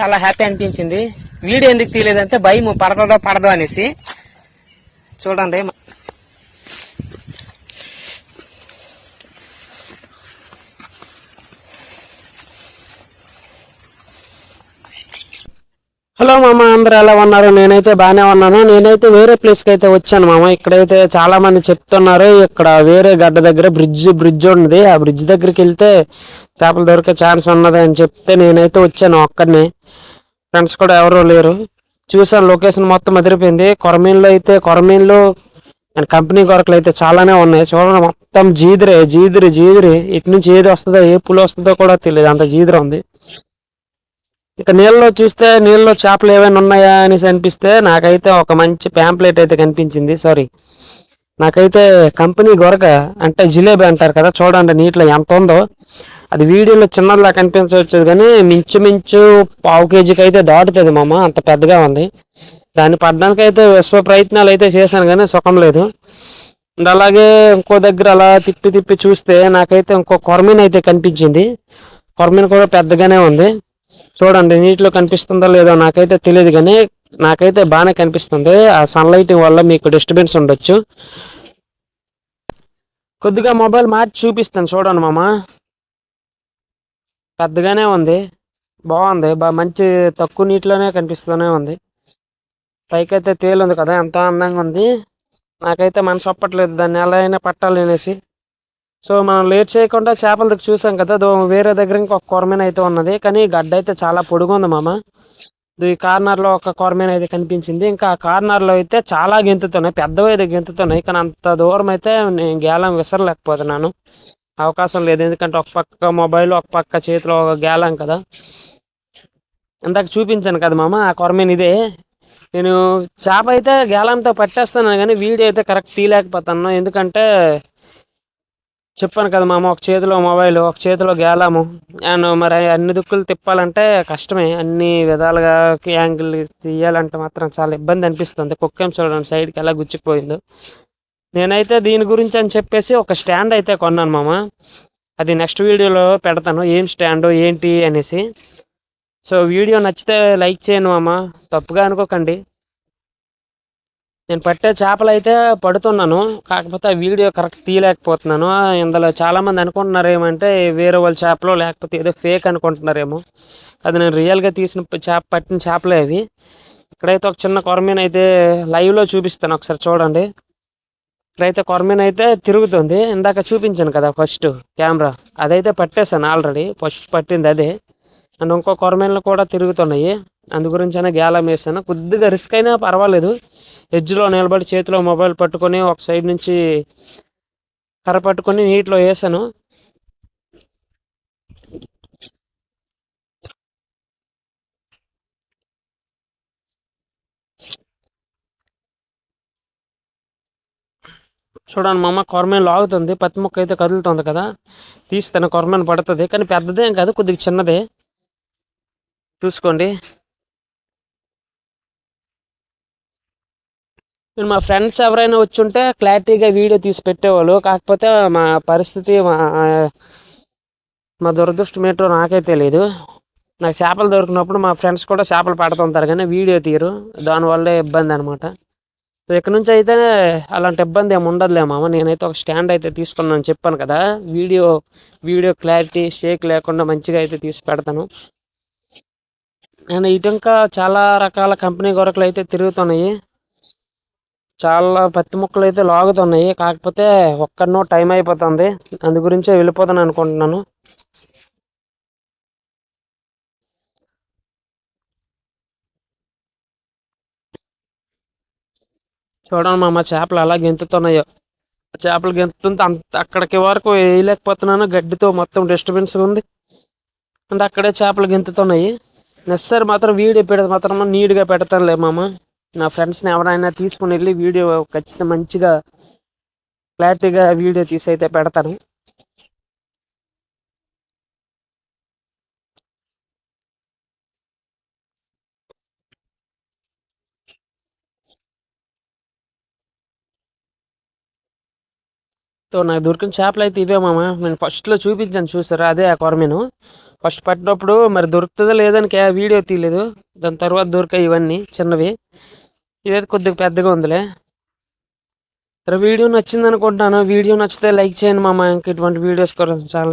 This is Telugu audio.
చాలా హ్యాపీ అనిపించింది. వీడియో ఎందుకు తీయలేదంటే భయం పడదో పడదో అనేసి. చూడండి హలో మామ అందరు ఎలా ఉన్నారు? నేనైతే బాగానే ఉన్నాను. నేనైతే వేరే ప్లేస్కి అయితే వచ్చాను మామ. ఇక్కడైతే చాలా మంది చెప్తున్నారు ఇక్కడ వేరే గడ్డ దగ్గర బ్రిడ్జ్ బ్రిడ్జ్ ఉంది ఆ బ్రిడ్జ్ దగ్గరికి వెళ్తే చేపలు దొరికే ఛాన్స్ ఉన్నది అని చెప్తే నేనైతే వచ్చాను ఒక్కడిని ఫ్రెండ్స్ కూడా ఎవరూ లేరు. చూసాను లొకేషన్ మొత్తం అదిరిపోయింది. కొరమీన్లో అయితే కొరమీన్లు అండ్ కంపెనీ కొరకలు అయితే చాలానే ఉన్నాయి. చూడండి మొత్తం జీదిరే జీదిరి జీదిరి. ఇటు నుంచి ఏది వస్తుందో ఏ పులి వస్తుందో కూడా తెలియదు. అంత జీదిర ఉంది. ఇక నీళ్ళలో చూస్తే నీళ్ళలో చేపలు ఏమైనా ఉన్నాయా అనేసి అనిపిస్తే నాకైతే ఒక మంచి ప్యాంప్లెట్ అయితే కనిపించింది. సారీ నాకైతే కంపెనీ గొరక అంటే జిలేబీ అంటారు కదా చూడండి నీటిలో ఎంత ఉందో. అది వీడియోలో చిన్నదిలా కనిపించవచ్చు కానీ మించుమించు పావు కేజీకి అయితే దాటుతుంది మామ అంత పెద్దగా ఉంది. దాన్ని పడడానికి అయితే విశ్వ ప్రయత్నాలు అయితే చేశాను కానీ సుఖం లేదు. అండ్ అలాగే ఇంకో దగ్గర అలా తిప్పి తిప్పి చూస్తే నాకైతే ఇంకో కొరమీన్ అయితే కనిపించింది. కొరమీన్ కూడా పెద్దగానే ఉంది. చూడండి నీటిలో కనిపిస్తుందో లేదో నాకైతే తెలియదు కానీ నాకైతే బాగానే కనిపిస్తుంది. ఆ సన్లైటింగ్ వల్ల మీకు డిస్టర్బెన్స్ ఉండొచ్చు. కొద్దిగా మొబైల్ మార్చి చూపిస్తాను. చూడండి మామ. పెద్దగానే ఉంది. బాగుంది. బా మంచి తక్కువ నీటిలోనే కనిపిస్తూనే ఉంది. పైకైతే తేలుంది కదా ఎంత అందంగా ఉంది. నాకైతే మనసు ఒప్పట్లేదు దాన్ని ఎలా అయినా పట్టాలి అనేసి. సో మనం లేట్ చేయకుండా చేపల దగ్గర చూసాం కదా దో వేరే దగ్గర ఇంకొక కొరమైన అయితే ఉన్నది. కానీ గడ్డ అయితే చాలా పొడుగు ఉంది మామ. ఇది ఈ కార్నర్లో ఒక కొరమైన అయితే కనిపించింది. ఇంకా ఆ కార్నర్లో అయితే చాలా గెంతుతున్నాయి పెద్దవి అయితే గెంతుతున్నాయి. కానీ అంత దూరం అయితే నేను గేలం విసరలేకపోతున్నాను. అవకాశం లేదు. ఎందుకంటే ఒక పక్క మొబైల్ ఒక పక్క చేతిలో ఒక గేలం కదా. ఇందాక చూపించాను కదా మామ ఆ కొరమీన ఇదే. నేను చేప అయితే గేలంతో పట్టేస్తాను కానీ వీడియో అయితే కరెక్ట్ తీయలేకపోతాను ఎందుకంటే చెప్పాను కదా మామ ఒక చేతిలో మొబైల్ ఒక చేతిలో గేలాము అండ్ మరి అన్ని దిక్కులు తిప్పాలంటే కష్టమే. అన్ని విధాలుగా యాంగిల్ తీయాలంటే మాత్రం చాలా ఇబ్బంది అనిపిస్తుంది. కుక్కేం చూడండి సైడ్కి ఎలా గుచ్చిపోయిందో. నేనైతే దీని గురించి అని చెప్పేసి ఒక స్టాండ్ అయితే కొన్నాను మామ. అది నెక్స్ట్ వీడియోలో పెడతాను. ఏం స్టాండ్ ఏంటి అనేసి. సో వీడియో నచ్చితే లైక్ చేయను మామ. తప్పుగా అనుకోకండి. నేను పట్టే చేపలు అయితే పడుతున్నాను. కాకపోతే ఆ వీడియో కరెక్ట్ తీయలేకపోతున్నాను. ఇందులో చాలామంది అనుకుంటున్నారు ఏమంటే వేరే వాళ్ళ చేపలు లేకపోతే ఏదో ఫేక్ అనుకుంటున్నారేమో. అది నేను రియల్గా తీసిన చేప పట్టిన చేపలే అవి. ఇక్కడైతే ఒక చిన్న కొరమీన్ అయితే లైవ్లో చూపిస్తాను ఒకసారి చూడండి. ఇక్కడైతే కొరమీన్ అయితే తిరుగుతుంది. ఇందాక చూపించాను కదా ఫస్ట్ కెమెరా అదైతే పట్టేశాను ఆల్రెడీ ఫస్ట్ పట్టింది అదే. అండ్ ఇంకో కొరమీన్లు కూడా తిరుగుతున్నాయి. అందు గురించి అయినా గ్యాలం వేసాను కొద్దిగా రిస్క్ అయినా పర్వాలేదు. ఎడ్జ్లో నిలబడి చేతిలో మొబైల్ పట్టుకొని ఒక సైడ్ నుంచి కర్ర పట్టుకొని నీటిలో వేసాను చూడండి మా అమ్మ కొరమేను లాగుతుంది. పత్తి ముక్క అయితే కదులుతుంది కదా. తీస్తాను కొరమేను పడుతుంది. కానీ పెద్దదేం కాదు కొద్దిగా చిన్నదే. చూసుకోండి. నేను మా ఫ్రెండ్స్ ఎవరైనా వచ్చి ఉంటే క్లారిటీగా వీడియో తీసి పెట్టేవాళ్ళు. కాకపోతే మా పరిస్థితి మా మా దురదృష్టం ఏంటో నాకే తెలియదు నాకు చేపలు దొరికినప్పుడు మా ఫ్రెండ్స్ కూడా చేపలు పడుతుంటారు కానీ వీడియో తీయరు. దానివల్లే ఇబ్బంది అనమాట సో ఇక్కడ నుంచి అయితే అలాంటి ఇబ్బంది ఏమి ఉండదులే మామ. నేనైతే ఒక స్టాండ్ అయితే తీసుకున్నాను చెప్పాను కదా. వీడియో వీడియో క్లారిటీ షేక్ లేకుండా మంచిగా అయితే తీసి పెడతాను. అండ్ ఇటు ఇంకా చాలా రకాల కంపెనీ గొరకలు అయితే తిరుగుతున్నాయి. చాలా పత్తి ముక్కలు అయితే లాగుతున్నాయి. కాకపోతే ఒక్కడనో టైం అయిపోతుంది. అందు గురించే వెళ్ళిపోతాను అనుకుంటున్నాను. చూడండి మామ చేపలు అలా గెంతుతున్నాయో. చేపలు గెంతుతుంటే అంత అక్కడికి వరకు వేయలేకపోతున్నాను. గడ్డితో మొత్తం డిస్టర్బెన్స్ ఉంది. అంటే అక్కడే చేపలు గెంతుతున్నాయి. నెక్స్ట్ మాత్రం వీడియో పెడితే మాత్రం నీట్గా పెడతానులే మామ. నా ఫ్రెండ్స్ని ఎవరైనా తీసుకుని వెళ్ళి వీడియో ఖచ్చితంగా మంచిగా క్లారిటీగా వీడియో తీసి అయితే పెడతాను. సో నాకు దొరికిన చేపలు అయితే ఇవే మామ. నేను ఫస్ట్లో చూపించాను చూసారా? అదే ఆ కొరమీను ఫస్ట్ పట్టినప్పుడు మరి దొరుకుతుందో లేదని వీడియో తీయలేదు. దాని తర్వాత దొరికాయి ఇవన్నీ చిన్నవి. ఇదైతే కొద్దిగా పెద్దగా ఉందిలే. వీడియో నచ్చింది అనుకుంటున్నాను వీడియో నచ్చితే లైక్ చేయండి మా ఇంక ఇటువంటి వీడియోస్ కోసం చాలా